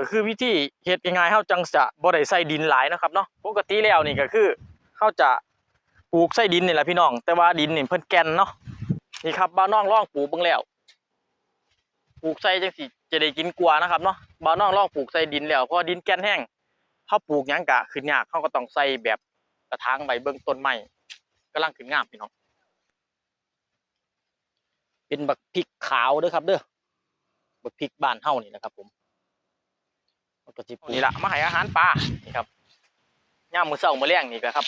ก็คือวิธีเฮ็ดง่ายๆเฮาจังจะบ่ได้ใส่ดินหลายนะครับเนาะปกติแล้วนี่ก็คือเฮาจะปลูกใส่ดินนี่แหละพี่น้อง แต่ว่าดินนี่เพิ่นแกนเนาะนี่ครับบ้าน้องลองปลูกเบิ่งแล้วปลูกใส่จังสิจะได้กินกว่านะครับเนาะบ้าน้องลองปลูกใส่ดินแล้วเพราะดินแกนแห้งเฮาปลูกหยังกะขึ้นยากเฮาก็ต้องใส่แบบกระถางใบเบิ่งต้นไม้กำลังขึ้นงามพี่น้อง เป็นบักพริกขาวเด้อครับเด้อบักพริกบ้านเฮานี่นะครับผม ก็สิปลูกนี่ละมาให้อาหารปลานี่ครับย่ามมือเช้ามื้อแลงนี่ก็ครับ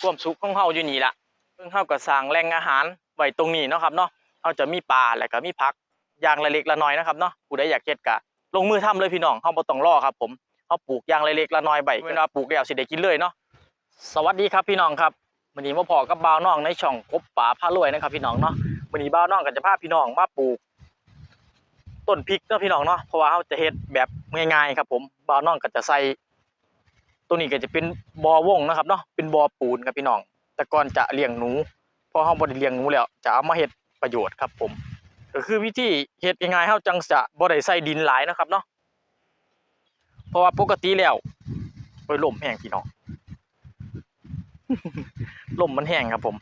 ความสุขของเฮาอยู่นี่ละเพิ่งเฮาก็สร้างแหล่งอาหารไว้ตรงนี้เนาะครับเนาะเฮาจะมีปลาแล้วก็มีผักอย่างละเล็กละน้อยนะครับเนาะผู้ใดอยากเฮ็ดก็ลงมือทำเลยพี่น้องเฮาบ่ต้องรอครับ ผมเฮาปลูกอย่างละเล็กละน้อยใบเวลาปลูกแล้วสิได้กินเลยเนาะสวัสดีครับพี่น้องครับวันนี้มาพอกับบ่าวน้องในช่องกบป่าพารวยนะครับพี่น้องเนาะวันนี้บ้าวน้องก็จะพาพี่น้องมาปลูก ต้นพริกเนาะพี่น้องเนาะเพราะว่าเขาจะเฮ็ดแบบง่ายๆครับผมบาวน้องก็จะใส่ตัวนี้ก็จะเป็นบ่อวงนะครับเนาะเป็นบ่อปูนครับพี่น้อง แต่ก่อนจะเลี้ยงหนูพอเฮาบ่ได้เลี้ยงหนูแล้วจะเอามาเฮ็ดประโยชน์ครับผม ก็คือวิธีเฮ็ดง่ายๆเฮาจังจะบ่ได้ใส่ดินหลายนะครับเนาะเพราะว่าปกติแล้วโอ้ยลมแห้งพี่น้องลมมันแห้งครับผม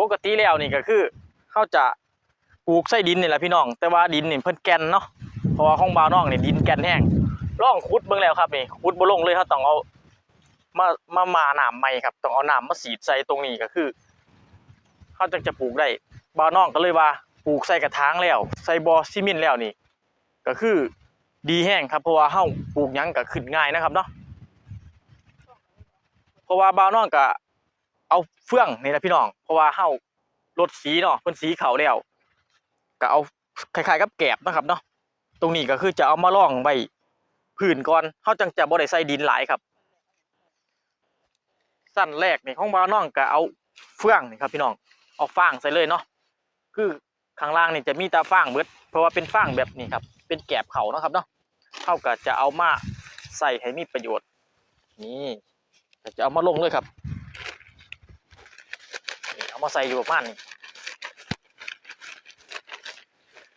ปกติแล้วนี่ก็คือเขาจะ ปลูกใส่ดินนี่แหละพี่น้อง แต่ว่าดินนี่เพิ่นแกนเนาะเพราะว่าของบาวน้องนี่ดินแกนแห้งลองขุดเบิ่งแล้วครับนี่ขุดบ่ลงเลยเขาต้องเอามามามาน้ำใหม่ครับต้องเอาหน้ำมาสีดใส่ตรงนี้ก็คือเขาจึงจะปลูกได้บาวน้องก็เลยว่าปลูกใส่กระถางแล้ว ใส่บอซีเมนต์แล้วนี่ ก็คือดีแห้งครับเพราะว่าเฮาปลูกหยังก็ขึ้นง่ายนะครับเนาะเพราะว่าบาวน้องก็เอาเฟื่องนี่แหละพี่น้อง เพราะว่าเฮารถสีเนาะเพิ่นสีเขาวแล้ว ก็เอาคล้ายๆกับแกบนะครับเนาะตรงนี้ก็คือจะเอามาล่องไว้พื้นก่อนเฮาจังจะบ่ได้ใส่ดินหลายครับ สั้นแรกนี่ของบ่าวน้องก็เอาเฟื่องนี่ครับพี่น้องเอาฟางใส่เลยเนาะคือข้างล่างนี่จะมีตาฟางเบิดเพราะว่าเป็นฟางแบบนี้ครับเป็นแกบเขาเนาะครับเนาะเฮาก็จะเอามาใส่ให้มีประโยชน์ นี่จะเอามาลงเลยครับเอามาใส่อยู่ประมาณนี้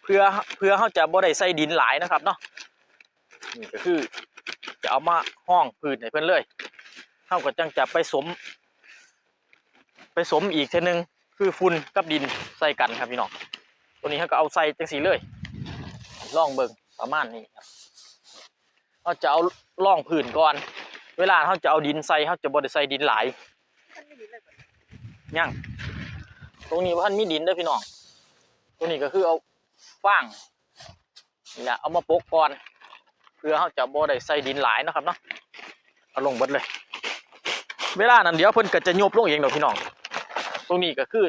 เพื่อเพื่อเขาจะบ่ได้ใส่ดินหลายนะครับเนาะนี่ก็คือจะเอามาห้องพื้นให้เพื่อนเลยเขาก็จังจะไปสม ไปสมอีกเทนึงคือฝุ่นกับดินใส่กันครับพี่น้องตัวนี้เขาก็เอาใส่จังสีเลยล่องเบิงประมาณนี้ครับเขาจะเอาล่องพื้นก่อน เวลาเขาจะเอาดินใส่เขาจะบ่ได้ใส่ดินหลายยังตรงนี้ว่าท่านมีดินเด้พี่น้องตรงนี้ก็คือเอา ฟางนี่แหละเอามาโปกก่อน เพื่อเขาจะบ่ได้ใส่ดินหลายนะครับเนาะเอาลงบดเลย เวลานั้นเดี๋ยวเพิ่นก็จะโยบลงเองดอกพี่น้อง ตรงนี้ก็คือ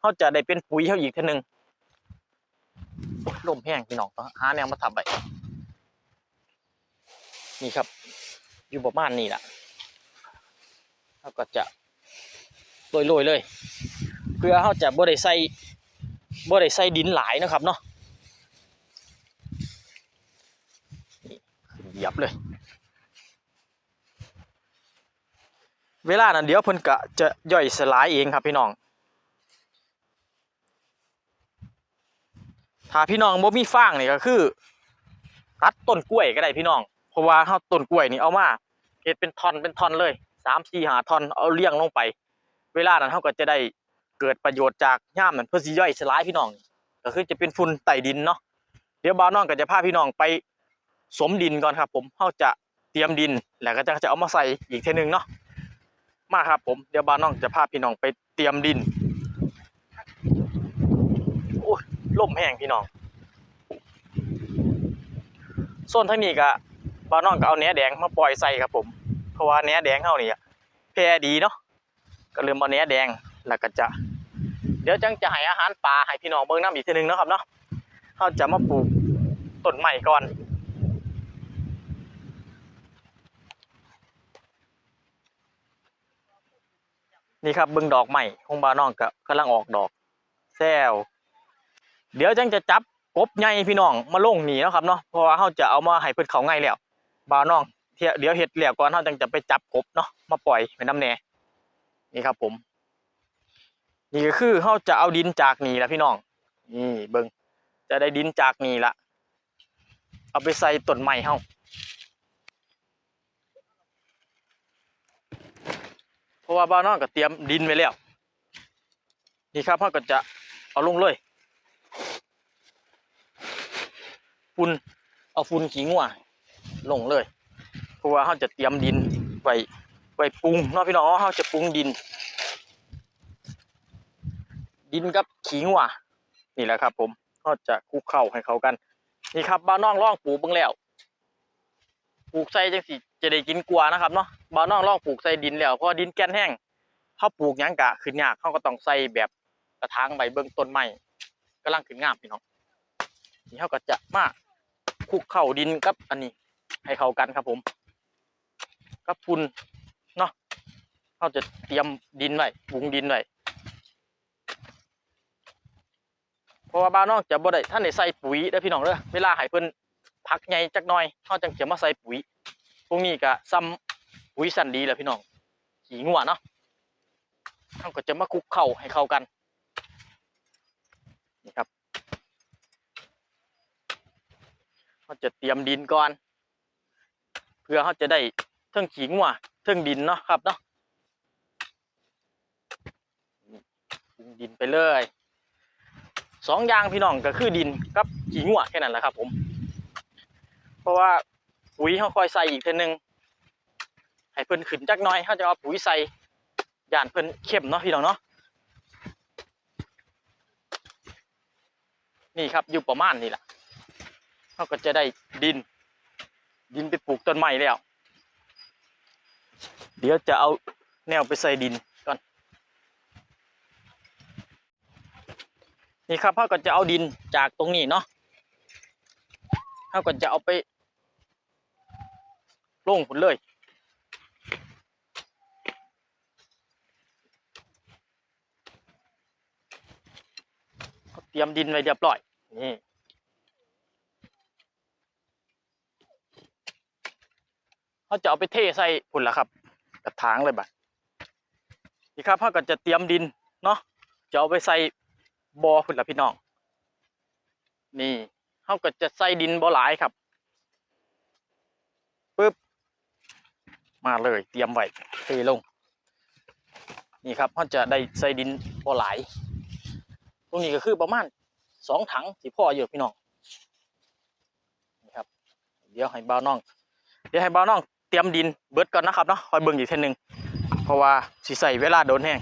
เขาจะได้เป็นปุ๋ยเขาอีกท่านึงลมแห้งพี่น้องต้องหาแนวมาทับไปนี่ครับ อยู่ประมาณนี้แหละเขาก็จะโรยๆเลย เพื่อเขาจะบ่ได้ใส่บ่ได้ใส่ดินหลายนะครับเนาะ เหยียบเลย เวลานั้นเดี๋ยวเพิ่นก็จะย่อยสลายเองครับพี่น้อง ถ้าพี่น้องบ่มีฟางนี่ก็คือ ตัดต้นกล้วยก็ได้พี่น้อง เพราะว่าเฮาต้นกล้วยนี่เอามาเฮ็ดเป็นท่อนเป็นท่อนเลยสามสี่หาท่อนเอาเลี้ยงลงไป เวลานั้นเขาก็จะได้เกิดประโยชน์จากย่ามนั้นเพื่อสิย่อยสลายพี่น้อง ก็คือจะเป็นฝุ่นไต่ดินเนาะเดี๋ยวบ่าวน้องก็จะพาพี่น้องไป สมดินก่อนครับ ผมเขาจะเตรียมดินแล้วก็จะจะเอามาใส่อีกเทนึงเนาะมาครับผมเดี๋ยวบ่าวน้องจะพาพี่น้องไปเตรียมดินโอ้ยลมแห้งพี่น้องโซนทางนี้ก็บ่าวน้องก็เอาแหนแดงมาปล่อยใส่ครับผม เพราะว่าแหนแดงเขานี่แพร่ดีเนาะก็เริ่มเอาเนื้อแดงแล้วก็จะเดี๋ยวจังจะให้อาหารปลาให้พี่น้องเบิ่งน้ำอีกทีหนึงเนาะครับเนาะเขาจะมาปลูกต้นใหม่ก่อน นี่ครับเบิ่งดอกใหม่ของบาวน้องก็กำลังออกดอกแซวเดี๋ยวจังจะจับกบใหญ่พี่น้องมาลงหนี่เนาะครับเนาะเพราะว่าเขาจะเอามาให้เพิ่นเขาง่ายแล้วบาวน้องเที่ยเดี๋ยวเฮ็ดแล้วก่อนเขาจังจะไปจับกบเนาะมาปล่อยไปน้ำแน่นี่ครับผม นี่ก็คือเขาจะเอาดินจากนี่แหละพี่น้องนี่เบิงจะได้ดินจากนี่ละเอาไปใส่ต้นไม้เฮา เพราะว่าบ้านนอกก็เตรียมดินไว้แล้ว นี่ครับเขาก็จะเอาลงเลยฝุ่นเอาฝุ่นขี้งัวลงเลย เพราะว่าเขาจะเตรียมดินไว้ไว้ปรุงเนาะพี่น้องเขาจะปรุงดิน ดินกับขี้งัวนี่แหละครับ ผมเขาจะคลุกเข้าให้เขากัน นี่ครับบ้านน้องร่องปลูกเบิ่งแล้ว ปลูกใส่จังสิจะได้กินกลัวนะครับเนาะบ้านน้องร่องปลูกใส่ดินแล้วเพราะดินแกนแห้งเขาปลูกยังกะขึ้นยากเขาก็ต้องใส่แบบกระถางใบเบื้องต้นใหม่กำลังขึ้นงามพี่น้องนี่เขาก็จะมาคุกเข้าดินกับอันนี้ ให้เข้ากันครับผมกับฝุ่นเนาะเขาจะเตรียมดินไว้ปรุงดินไว้เพราะว่าบ้านนอกจะบ่ได้ท่านได้ใส่ปุ๋ยเด้พี่น้องเด้อเวลาให้เพิ่น พักใหญ่จักหน่อยเขาจังจะมาใส่ปุ๋ยพวกนี้ก็ซ้ำปุ๋ยสันดีแหละพี่น้องขี้งัวเนาะเขาก็จะมาคุกเข้าให้เข้ากันนี่ครับเขาจะเตรียมดินก่อน เพื่อเขาจะได้เทิงขี้งัวเทิงดินเนาะครับเนาะดินไปเลยสองอย่างพี่น้องก็คือดินกับขี้งัวแค่นั้นแหละครับผม เพราะว่าปุ๋ยเขาคอยใส่อีกเทนึงให้เพิ่นขึ้นจักหน่อยเขาจะเอาปุ๋ยใส่ย่านเพิ่นเข้มเนาะพี่น้องเนาะนี่ครับอยู่ประมาณนี้แหละเขาก็จะได้ดิน ดินไปปลูกต้นไม้แล้ว เดี๋ยวจะเอาแนวไปใส่ดินก่อนนี่ครับเขาก็จะเอาดินจากตรงนี้เนาะเขาก็จะเอาไป ลงผลเลย เตรียมดินไว้เรียบร้อย นี่เขาจะเอาไปเทใส่พุ่นละครับกระถางเลยบัดนี่ครับเขาก็จะเตรียมดินเนาะจะเอาไปใส่บอพุ่นละพี่น้อง นี่เขาก็จะใส่ดินบ่อหลายครับ มาเลยเตรียมไว้เทลง นี่ครับเขาจะได้ใส่ดินพอหลาย ตรงนี้ก็คือประมาณสองถังสีพ่ออยู่พี่น้องนี่ครับ เดี๋ยวให้บ้าน้อง เดี๋ยวให้บ้าน้องเตรียมดินเบิดก่อนนะครับเนาะคอยเบิ่งอีกเทีนึงเพราะว่าสิใส่เวลาโดนแห้ง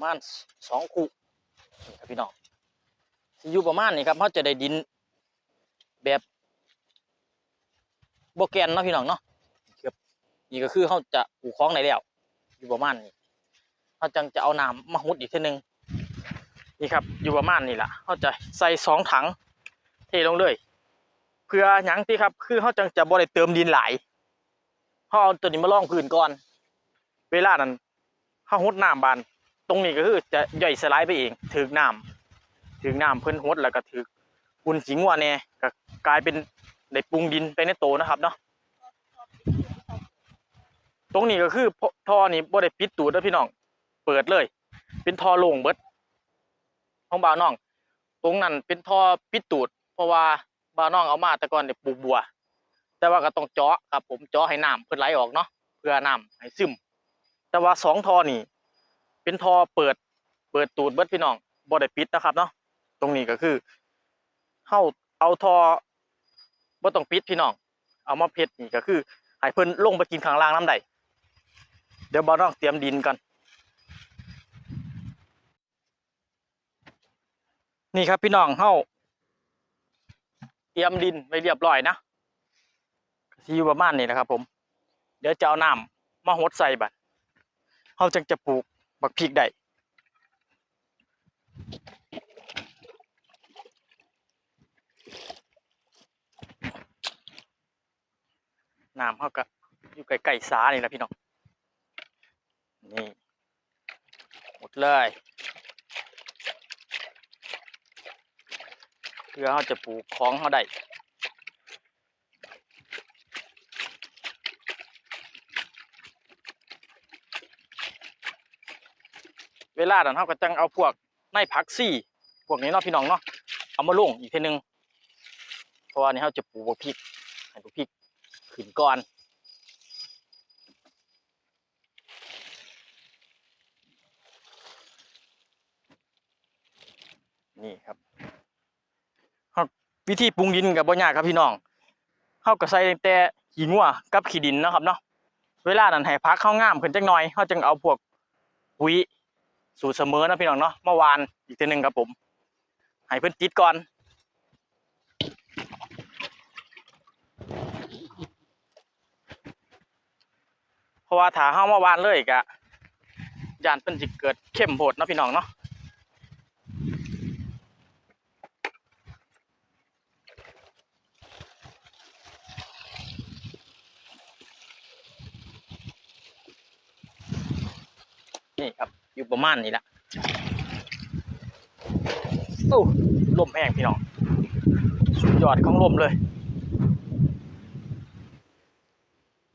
ประมาณสองคู่นี่ครับพี่น้องสิอยู่ประมาณนี้ครับเขาจะได้ดินแบบโบแกนเนาะพี่น้องเนาะครับนี่ก็คือเขาจะปลูกคล้องในแล้วอยู่ประมาณนี้เขาจังจะเอาน้ำมาหุดอีกทีหนึงนี่ครับอยู่ประมาณนี้แหละเขาจะใส่สองถังเทลงเลยเพื่อหยังที่ครับ คือเขาจังจะบ่ได้เติมดินไหลเขาเอาตัวนี้มาล่องพื้นก่อน เวลานั้นเขาหุดน้ำบาน ตรงนี้ก็คือจะย่อยสลายไปเองถึกน้ำถึกน้ำเพิ่นหดแล้วก็ถึกบุญสิงวัวเนี่ยก็กลายเป็นได้ปรุงดินไปในโตนะครับเนาะตรงนี้ก็คือพท่อนี่บ่ได้ปิดตูดเด้อพี่น้อง เปิดเลย เป็นท่อโล่งเบิดของบ่าวน้อง ตรงนั้นเป็นท่อปิดตูด เพราะว่าบ่าวน้องเอามาแต่ก่อนเนี่ยปลูกบัว แต่ว่าก็ต้องเจาะครับผมเจาะให้น้ำเพิ่นไหลออกเนาะเพื่อน้ำให้ซึม แต่ว่าสองท่อนี่ เป็นท่อเปิด เปิดตูดเบิดพี่น้องบ่ได้ปิดนะครับเนาะตรงนี้ก็คือเฮาเอาท่อบ่ต้องปิดพี่น้อง เอามาเพชรนี่ก็คือให้เพิ่นลงไปกินข้างล่างน้ำได้เดี๋ยวบ่ต้องเตรียมดินกันนี่ครับพี่น้องเฮาเตรียมดินไว้เรียบร้อยนะสิอยู่ประมาณนี้นะครับ ผม เดี๋ยวจะเอาน้ำมาหดใส่บัดเฮาจังจะปลูก บักพริกได้น้ำเขาก็อยู่ใกล้ๆสานี่แหละพี่น้อง นี่ หมดเลยเพื่อเขาจะปลูกของเขาได้ เวลานั้นเฮาก็จังเอาพวกในผักซี่พวกนี้เนาะพี่น้องเนาะเอามาลงอีกทีหนึงเพราะว่านี่เฮาจะปลูกบักพริกให้บักพริกขึ้นก่อนนี่ครับเฮาวิธีปรุงดินกับบ่ยากครับพี่น้องเฮาก็ใส่แต่ขี้งัวกับขี้ดินนะครับเนาะเวลานั้นให้ผักเข้างามขึ้นจักหน่อยเฮาจึงเอาพวกปุ๋ย สูตรเสมอนะพี่น้องเนาะเมื่อวานอีกทีหนึ่งครับผมให้เพื่อนติดก่อนเพราะว่าถาเฮาเมื่อวานเลยกะยานเพิ่นสิเกิดเข้มโพดนะพี่น้องเนาะนี่ครับ อยู่ประมาณนี้แหละโอ้ลมแห้งพี่น้อง สุดยอดของลมเลย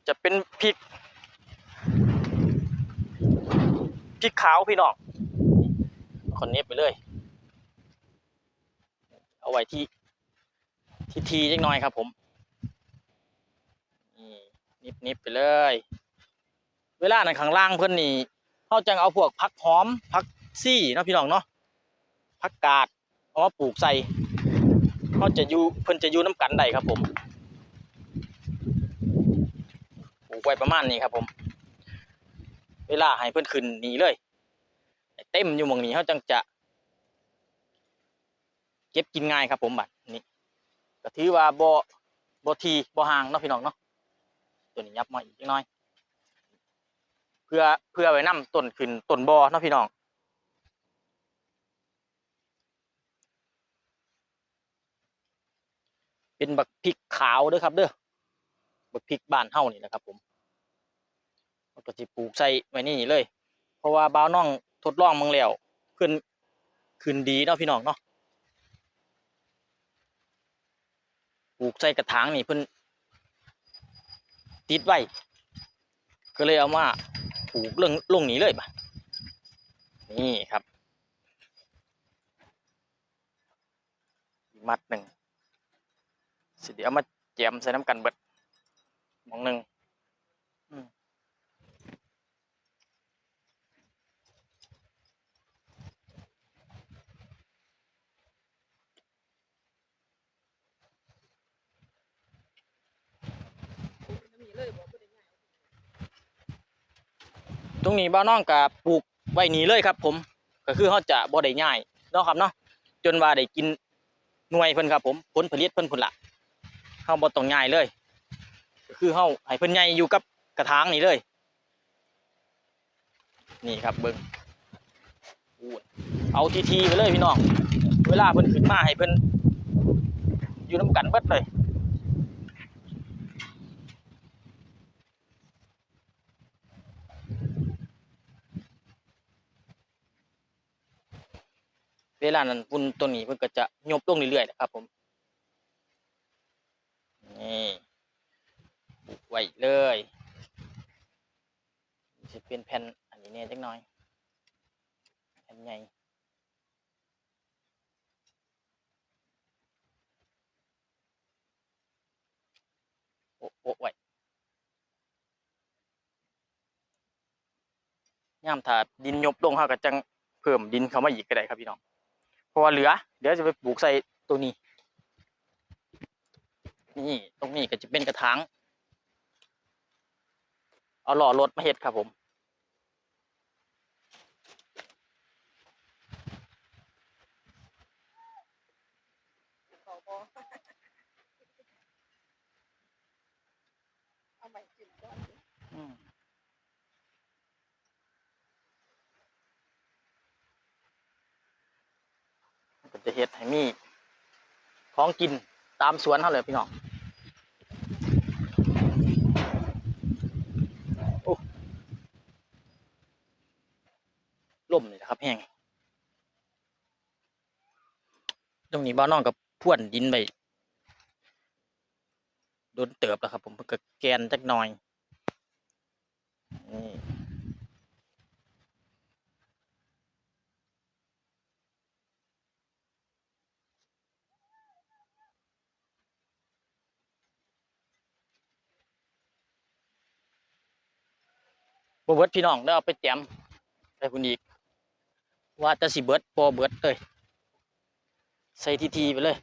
จะเป็นพริกพริกขาวพี่น้องคนนี้ไปเลย เอาไว้ที่ทีทีจักหน่อยครับผมนี่นิบนิบไปเลย เวลาในข้างล่างเพื่อนนี่ เขาจังเอาพวกผักหอมผักซี่เนาะพี่น้องเนาะผักกาดเอามาปลูกใส่เขาจะอยู่เพิ่นจะอยู่น้ำกันได้ครับผมปลูกไว้ประมาณนี้ครับผม เวลาให้เพิ่นขึ้นหนีเลยเต็มอยู่มองนี้เขาจังจะ เก็บกินง่ายครับผมบัดนี้ก็ถือว่าบ่บ่ทีบ่ห่างเนาะพี่น้องเนาะตัวนี้ยับมาอีกนิดน้อย เพื่อเพื่อไว้นํต้นขึ้นต้นบอเนาะพี่น้องเป็นบักพริกขาวเด้อครับเด้อบักพริกบ้านเฮานี่นะครับ ผมก็สิปลูกใส่ไว้นี่เลย เพราะว่าบ้าวน้องทดลองมึงแล้วเพิ่นขึ้นดีเนาะพี่น้องเนาะปลูกใส่กระถางนี่เพิ่นติดไว้ก็เลยเอามา ปลูกเรื่องลงนี้เลยป่ะนี่ครับมัดหนึ่งสิเดี๋ยวมาแจมใส่น้ำกันเบิดหมองหนึ่ง ตรงนี้บ้านน้องกับปลูกไว้นี้เลยครับ ผม ก็คือเขาจะบ่ได้ง่ายเนาะครับเนาะจนว่าได้กินหน่วยเพิ่นครับ ผมผลผลิตเพิ่นพุ่นละเฮาบ่ต้องง่ายเลย ก็คือเฮาให้เพิ่นใหญ่อยู่กับกระถางนี่เลย นี่ครับเบิ่งอู้ยเอาทีๆไปเลยพี่น้อง เวลาเพิ่นขึ้นมาให้เพิ่นอยู่น้ำกันเบิดเลย เวลานั้นปุ่นตัวนี้เพิ่นก็จะยบลงเรื่อยๆนะครับผมนี่ปลูกไว้เลยจะเป็นแผ่นอันนี้เนี่ยจักหน่อยแผ่นใหญ่โอ้โอ้ไว้ย่ามถ้าดินยบลงเขาก็จังเพิ่มดินเข้ามาอีกก็ได้ครับพี่น้อง ราะว่าเหลือ เดี๋ยวจะไปปลูกใส่ตัวนี้ นี่ตรงนี้ก็จะเป็นกระถางเอาหล่อรถมาเห็ดครับผม เขาบอกเอาไปกินก่อน อืมก็ จะเฮ็ดให้มีของกินตามสวนเขาเลยพี่น้องโอ้ล่มนี่นะครับแห้งตรงนี้บ้านน้องกับพ่วนดินไปโดนเติบแล้วครับ ผมเพิ่งก็แกนจักหน่อยนี่ บเบิดพี่น้องเด้เอาไปแจมไปพุ่นอีก ว่าจะสิเบิดบ่เบิดเลยใส่ทีทีๆไปเลย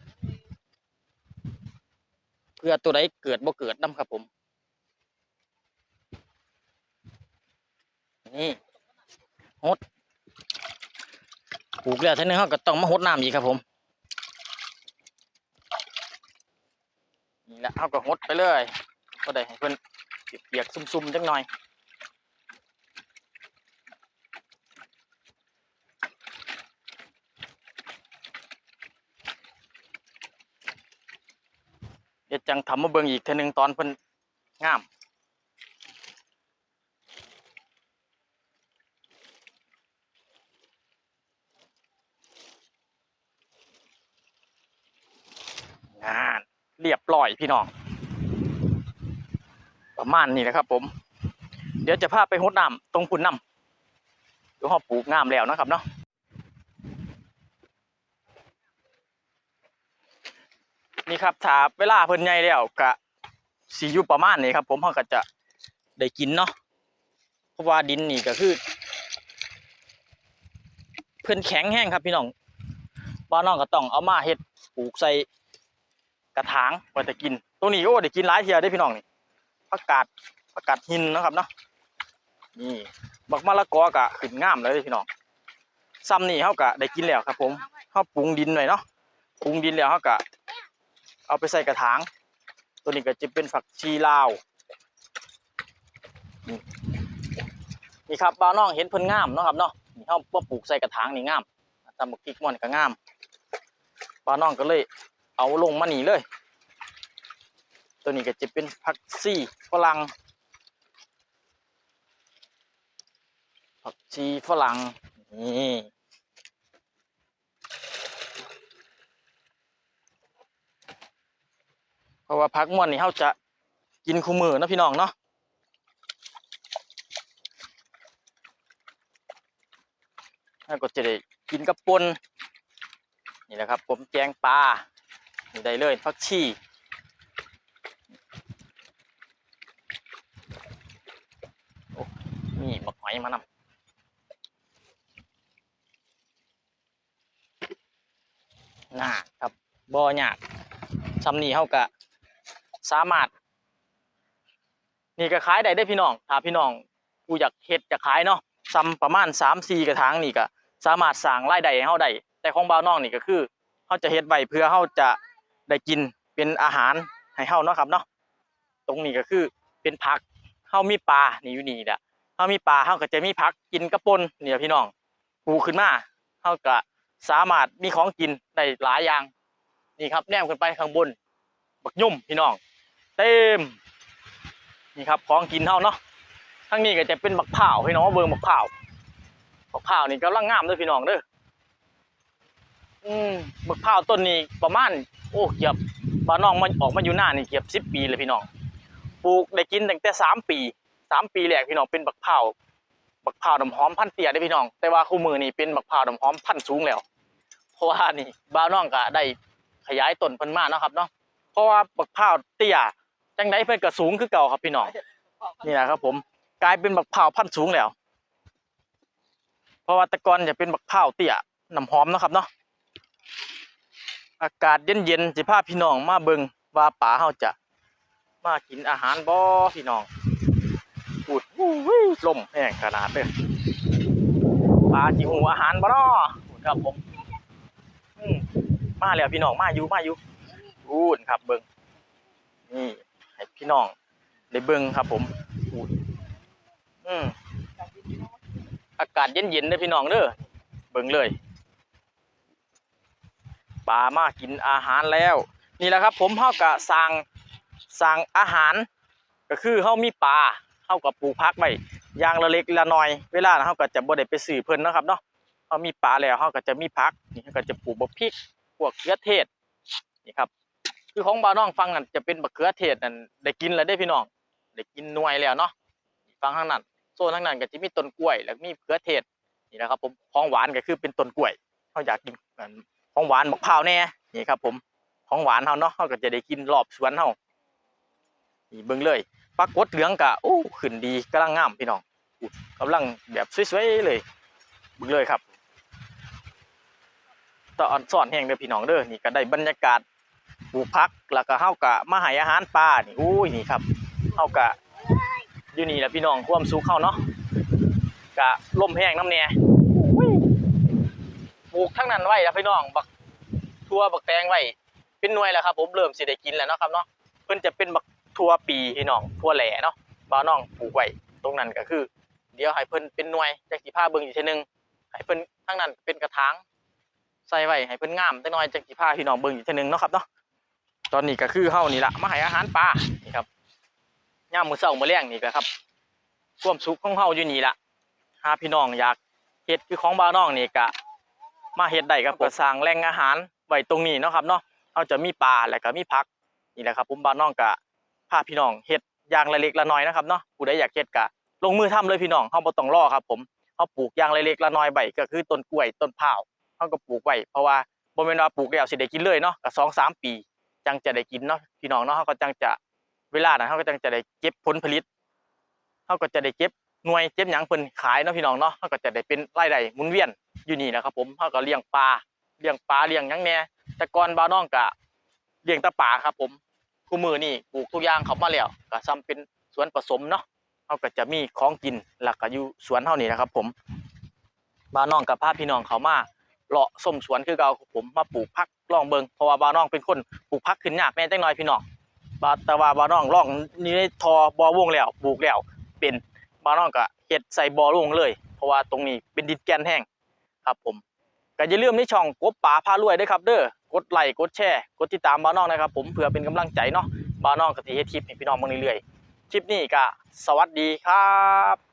เพื่อตัวใดเกิดบ่เกิดนํครับผม นี่ฮดปลูกแล้วท่านึงเขาก็ต้องมาฮดน้ำอีกครับผมนี่แหละเขาก็ฮดไปเลยก็ได้ให้เพิ่อนเปียกๆซุ่มๆจังหน่อย เดี๋ยวจังทำมาเบิ่งอีกเทนึงตอนเพิ่นงาม งานเรียบร้อยพี่น้อง ประมาณนี้นะครับผม เดี๋ยวจะพาไปหดน้ำตรงพุ่นน้ำเดี๋ยวเราปลูกงามแล้วนะครับเนาะ ครับถ้าเวลาเพิ่นใหญ่แล้วกะสีอยู่ประมาณนี้ครับ ผมเขาก็จะได้กินเนาะเพราะว่าดินนี่ก็คือ เพิ่นแข็งแห้งครับพี่น้องบ้านน้องก็ต้องเอามาเฮ็ดปลูกใส่กระถางไว้แต่กินตัวนี้โอ้ได้กินหลายเทียได้พี่น้องนี่ผักกาดผักกาดหินนะครับเนาะนี่บักมะละกอกะขึ้นงามเลยพี่น้องซ้ำนี่เฮากะได้กินแล้วครับ ผมเฮาปรุงดินหน่อยเนาะปรุงดินแล้วเฮากะ เอาไปใส่กระถาง ตัวนี้ก็จะเป็นผักชีลาว นี่ครับบ้าน้องเห็นเพิ่นงามเนาะครับเนาะนี่เฮามาปลูกใส่กระถางนี่งามตำบักพริกม่อนก็งามบ้าน้องก็เลย เอาลงมานี่เลย ตัวนี้ก็จะเป็นผักซี่ฝรั่งผักชีฝรั่งนี่เพ ราะว่าผักม่วนนี่เขาจะกินคู่มือนะพี่น้องเนาะแล้วก็จะได้กินกับปนนี่แหละครับ ผมแกงปลานี่ได้เลยผักชีนี่บักหอยมานำน่าครับบ่อยากซำนี่เฮากะ สามารถ นี่ก็ขายได้ได้พี่น้องถ้าพี่น้องกูอยากเฮ็ดจะขายเนาะซ้ำประมาณ3-4กระถางนี่ก็สามารถสร้างรายได้ให้เฮาได้แต่ของบ่าวน้องนี่ก็คือเขาจะเฮ็ดไว้เพื่อเขาจะได้กินเป็นอาหารให้เฮาเนาะครับเนาะตรงนี้ก็คือเป็นผักเฮามีปลานี่อยู่นี่แหละเฮามีปลาเฮาก็จะมีผักกินกระปนเนี่ยพี่น้องปลูกขึ้นมาเฮาก็สามารถมีของกินได้หลายอย่างนี่ครับแนมขึ้นไปข้างบน บักยุ่มพี่น้อง ต็มนี่ครับของกินเฮาเนาะทั้งนี้ก็จะเป็นบักเผาวพี่น้องเบิ่งบักเผาวบักเผาวนี่กำลังงามเด้อพี่น้องเด้ออืมบักพร้าวต้นนี้ประมาณโอ้เกือบบ้านน้องมันออกมาอยู่หน้านี่เกือบสิบปีเลยพี่น้องปลูกได้กินตั้งแต่สามปีสามปีแรกพี่น้องเป็นบักพร้าวบักพร้าวน้ำหอมพันเตี้ยได้พี่น้อง แต่ว่าคู่มือนี่เป็นบักพร้าวน้ำหอมพันสูงแล้ว เพราะว่านี่บ้านน้องก็ได้ขยายต้นเพิ่นมาเนะครับเนาะเพราะว่าบักพร้าวเตี้ย จังไดเพิ่นก็สูงคือเก่าครับพี่น้องนี่แหละครับ ผมกลายเป็นบักพร้าวพันธุ์สูงแล้ว เพราะว่าแต่ก่อนจะเป็นบักพร้าวเตี้ยน้ำหอมเนาะครับเนาะอากาศเย็นๆสิพาพี่น้องมาเบิ่งว่าป่าเฮาจะ มากินอาหารบ่พี่น้องพูดวู้วิลมแห้งขนาดเด้อปลาจิหูอาหารบ่เนาะพูดครับผมอืมมาแล้วพี่น้องมาอยู่มาอยู่พูดครับเบิ่งนี่ ให้พี่น้องได้เบิ่งครับ ผมอืมอากาศเย็นๆเด้อพี่น้องเด้อเบิ่งเลยปลามากินอาหารแล้ว นี่แหละครับ ผมเฮากะสั่งสั่งอาหาร ก็คือเฮามีปลาเฮากับปลูกพักไว้อย่างละเล็กละน้อยเวลาเฮาก็จะบ่ได้ไปซื้อเพิ่นนะครับเนาะเฮามีปลาแล้วเฮาก็จะมีผักนี่เฮาก็จะปลูกบักพริกพวกเขือเทศนี่ครับ คือของบ่าวน้องฟังนั่นจะเป็นบักเขือเทศนั่นได้กินแล้วได้พี่น้องได้กินหน่วยแล้วเนาะฟังทางนั้นโซนทางนั้นก็จะมีต้นกล้วย แล้วมีเขือเทศนี่นะครับ ผมของหวานก็คือเป็นต้นกล้วยเฮาอยากกินอันของหวานมะพร้าวแน่นี่ครับ ผมของหวานเฮาเนาะเฮาก็จะได้กินรอบสวนเฮานี่เบิ่งเลยปรากฏเหลืองกะโอ้ขึ้นดีกำลังงามพี่น้องอุ๊ยกำลังแบบสวยๆเลยบึกเลยครับตออนซ่อนแห้งเด้อพี่น้องเด้อนี่ก็ได้บรรยากาศ ปลูกพักแล้วก็เฮาก็มาให้อาหารปลานี่อุ้ยนี่ครับเฮาก็อยู่นี่แหละพี่น้องความสุขเฮาเนาะก็ลมแห้งน้ำแน่อุ้ยปลูกทั้งนั้นไว้แล้วพี่น้องบักทั่วบักแตงไว้เป็นหน่วยแล้วครับผมเริ่มสิได้กินแล้วเนาะครับเนาะเพิ่นจะเป็นบักทั่วปีพี่น้องทั่วแหล่เนาะบ่าวน้องปลูกไว้ตรงนั้นก็คือ เดี๋ยวให้เพิ่นเป็นหน่วยจักสิพาเบิ่งอีกเทีนึงให้เพิ่นทั้งนั้นเป็นกระถางใส่ไว้ให้เพิ่นงามจักหน่อยจักสิพาพี่น้องเบิ่งอีกเทีนึงเนาะครับเนาะ ตอนนี้ก็คือเฮานี่ละมาให้อาหารปลานี่ครับยามมือเช้ามื้อแลงนี่ก็ครับความสุขของเฮาอยู่นี่ละหาพี่น้องอยากเฮ็ดคือของบ่าวน้องนี่ก็มาเฮ็ดได้ครับก็สร้างแหล่งอาหารไว้ตรงนี้เนาะครับเนาะเฮาจะมีปลาแล้วก็มีผักนี่แหละครับผมบ่าวน้องก็พาพี่น้องเฮ็ดอย่างละเล็กละน้อยนะครับเนาะผู้ใดอยากเฮ็ดก็ลงมือทำเลยพี่น้องเขาบ่ต้องรอครับ ผมเขาปลูกอย่างเล็กละน้อยใบก็คือต้นกล้วยต้นพร้าเขาก็ปลูกไว้เพราะว่าบ่แม่นว่าปลูกแล้วสิได้กินเลยเนาะก็สองสามปี จังจะได้กินเนาะพี่น้องเนาะเขาก็จังจะเวลานั้นเขาก็จังจะได้เก็บผลผลิตเขาก็จะได้เก็บหน่วยเก็บหยังเพิ่นขายเนาะพี่น้องเนาะเขาก็จะได้เป็นรายได้หมุนเวียนอยู่นี่นะครับ ผมเขาก็เลี้ยงปลาเลี้ยงปลาเลี้ยงหยังแน่แต่ก่อนบ่าน้องก็เลี้ยงตะปาครับ ผมคู่มือนี่ปลูกทุกอย่างเขามาแล้วก็ซ้ำเป็นสวนผสมเนาะเขาก็จะมีของกินหลักก็อยู่สวนเท่านี้นะครับ ผมบ้านน้องกับพาพี่น้องเขามาเลาะส้มสวนคือเก่าผมมาปลูกพัก ลองเบิงเพราะว่าบาน้องเป็นคนปลูกพักขึ้นยากแม่จังน้อยพี่น้องบาแต่ว่าบาน้องลองนี่ทอบอวงแล้วปลูกแล้วเป็นบาน้องก็เฮ็ดใส่บอวงเลย เพราะว่าตรงนี้เป็นดินแกนแห้งครับผมก็อย่าลืมในช่องกบป่าพารวยด้วยครับ เด้อกดไลค์กดแชร์กดติดตามบาน้องนะครับ ผมเพื่อเป็นกำลังใจเนาะบานน้องก็สิเฮ็ดคลิปให้พี่น้องเบิ่งเรื่อยๆคลิปนี้ก็สวัสดีครับ